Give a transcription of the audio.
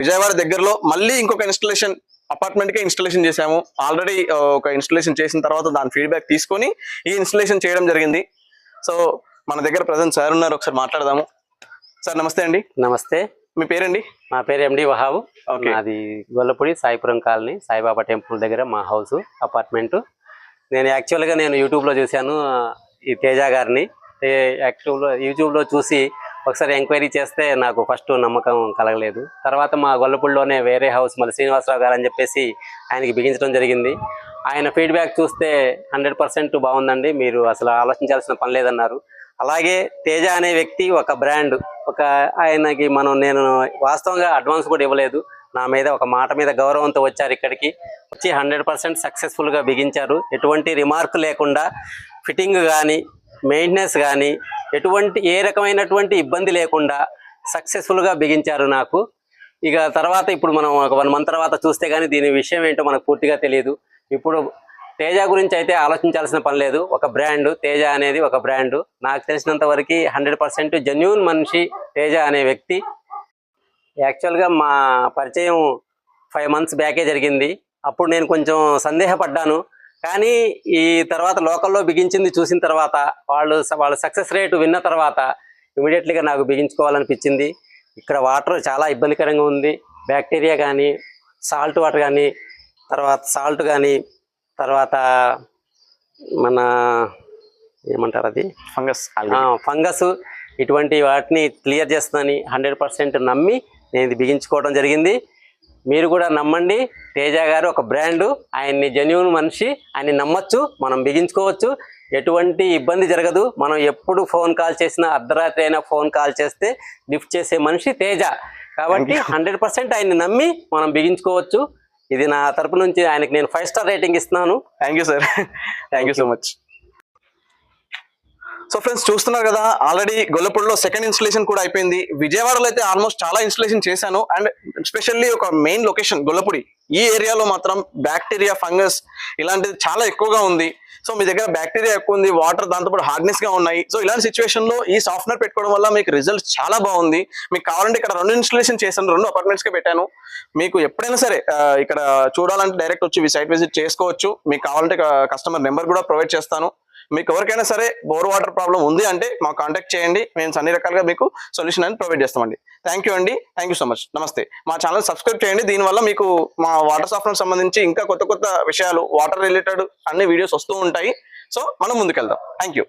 విజయవాడ దగ్గరలో మళ్ళీ ఇంకొక ఇన్స్టలేషన్ అపార్ట్మెంట్ కే ఇన్స్టలేషన్ చేశాము. ఆల్రెడీ ఒక ఇన్స్టలేషన్ చేసిన తర్వాత దాని ఫీడ్బ్యాక్ తీసుకొని ఈ ఇన్స్టలేషన్ చేయడం జరిగింది. సో మన దగ్గర ప్రజెంట్ సార్ ఉన్నారు. ఒకసారి మాట్లాడదాము. సార్ నమస్తే అండి. నమస్తే. మీ పేరండి? నా పేరు ఎండి వహాబు. అది గొల్లపూడి సాయిపురం కాలనీ సాయిబాబా టెంపుల్ దగ్గర మా హౌస్ అపార్ట్మెంట్ నేను యాక్చువల్గా నేను యూట్యూబ్లో చూశాను ఈ తేజ గారిని. యాక్చువల్గా యూట్యూబ్లో చూసి ఒకసారి ఎంక్వైరీ చేస్తే నాకు ఫస్ట్ నమ్మకం కలగలేదు. తర్వాత మా గొల్లపూడిలోనే వేరే హౌస్ మళ్ళీ శ్రీనివాసరావు గారు అని చెప్పేసి ఆయనకి బిగించడం జరిగింది. ఆయన ఫీడ్బ్యాక్ చూస్తే హండ్రెడ్ పర్సెంట్ బాగుందండి. మీరు అసలు ఆలోచించాల్సిన పని లేదన్నారు. అలాగే తేజ అనే వ్యక్తి ఒక బ్రాండ్ ఒక ఆయనకి మనం నేను వాస్తవంగా అడ్వాన్స్ కూడా ఇవ్వలేదు. నా మీద ఒక మాట మీద గౌరవంతో వచ్చారు ఇక్కడికి. వచ్చి హండ్రెడ్ పర్సెంట్ సక్సెస్ఫుల్గా బిగించారు. ఎటువంటి రిమార్క్ లేకుండా ఫిట్టింగ్ కానీ మెయింటెనెన్స్ కానీ ఎటువంటి ఏ రకమైనటువంటి ఇబ్బంది లేకుండా సక్సెస్ఫుల్గా బిగించారు నాకు. ఇక తర్వాత ఇప్పుడు మనం ఒక వన్ మంత్ తర్వాత చూస్తే కానీ దీని విషయం ఏంటో మనకు పూర్తిగా తెలియదు. ఇప్పుడు తేజ గురించి అయితే ఆలోచించాల్సిన పని లేదు. ఒక బ్రాండ్ తేజ అనేది ఒక బ్రాండ్. నాకు తెలిసినంత వరకు హండ్రెడ్ పర్సెంట్ జెన్యున్ మనిషి తేజ అనే వ్యక్తి. యాక్చువల్గా మా పరిచయం ఫైవ్ మంత్స్ బ్యాకే జరిగింది. అప్పుడు నేను కొంచెం సందేహపడ్డాను. కానీ ఈ తర్వాత లోకల్లో బిగించింది చూసిన తర్వాత వాళ్ళు వాళ్ళ సక్సెస్ రేటు విన్న తర్వాత ఇమీడియట్లీగా నాకు బిగించుకోవాలనిపించింది. ఇక్కడ వాటర్ చాలా ఇబ్బందికరంగా ఉంది. బ్యాక్టీరియా కానీ సాల్ట్ వాటర్ కానీ తర్వాత సాల్ట్ కానీ తర్వాత మన ఏమంటారు అది? ఫంగస్ ఫంగస్ ఇటువంటి వాటిని క్లియర్ చేస్తుందని హండ్రెడ్ పర్సెంట్ నమ్మి నేను ఇది బిగించుకోవడం జరిగింది. మీరు కూడా నమ్మండి. తేజ గారు ఒక బ్రాండు. ఆయన్ని జెన్యున్ మనిషి. ఆయన్ని నమ్మొచ్చు. మనం బిగించుకోవచ్చు. ఎటువంటి ఇబ్బంది జరగదు. మనం ఎప్పుడు ఫోన్ కాల్ చేసినా అర్ధరాత్రి అయినా ఫోన్ కాల్ చేస్తే లిఫ్ట్ చేసే మనిషి తేజ. కాబట్టి హండ్రెడ్ పర్సెంట్ ఆయన్ని నమ్మి మనం బిగించుకోవచ్చు. ఇది నా తరపు నుంచి ఆయనకి నేను ఫైవ్ స్టార్ రేటింగ్ ఇస్తున్నాను. Thank you sir thank you so much so friends చూస్తున్నారు కదా ఆల్రెడీ గొల్లపూడిలో సెకండ్ ఇన్స్టలేషన్ కూడా అయిపోయింది. విజయవాడలో అయితే ఆల్మోస్ట్ చాలా ఇన్స్టలేషన్ చేశాను. అండ్ ఎస్పెషల్లీ ఒక మెయిన్ లొకేషన్ గొల్లపూడి. ఈ ఏరియాలో మాత్రం బ్యాక్టీరియా ఫంగస్ ఇలాంటిది చాలా ఎక్కువగా ఉంది. సో మీ దగ్గర బ్యాక్టీరియా ఎక్కువ ఉంది వాటర్ దాంతోపాటు హార్డ్నెస్గా ఉన్నాయి. సో ఇలాంటి సిచ్యువేషన్లో ఈ సాఫ్ట్వేర్ పెట్టుకోవడం వల్ల మీకు రిజల్ట్ చాలా బాగుంది. మీకు కావాలంటే ఇక్కడ రెండు ఇన్స్టలేషన్ చేశాను రెండు అపార్ట్మెంట్స్కి పెట్టాను. మీకు ఎప్పుడైనా సరే ఇక్కడ చూడాలంటే డైరెక్ట్ వచ్చి సైట్ విజిట్ చేసుకోవచ్చు. మీకు కావాలంటే కస్టమర్ నెంబర్ కూడా ప్రొవైడ్ చేస్తాను. మీకు ఎవరికైనా సరే బోర్ వాటర్ ప్రాబ్లం ఉంది అంటే మాకు కాంటాక్ట్ చేయండి. మేము అన్ని రకాలుగా మీకు సొల్యూషన్ అని ప్రొవైడ్ చేస్తామండి. థ్యాంక్ యూ అండి. Thank you so much namaste మా ఛానల్ సబ్స్క్రైబ్ చేయండి. దీనివల్ల మీకు మా వాటర్ సాఫ్ట్వేర్ సంబంధించి ఇంకా కొత్త కొత్త విషయాలు వాటర్ రిలేటెడ్ అన్ని వీడియోస్ వస్తూ ఉంటాయి. సో మనం ముందుకెళ్దాం. Thank you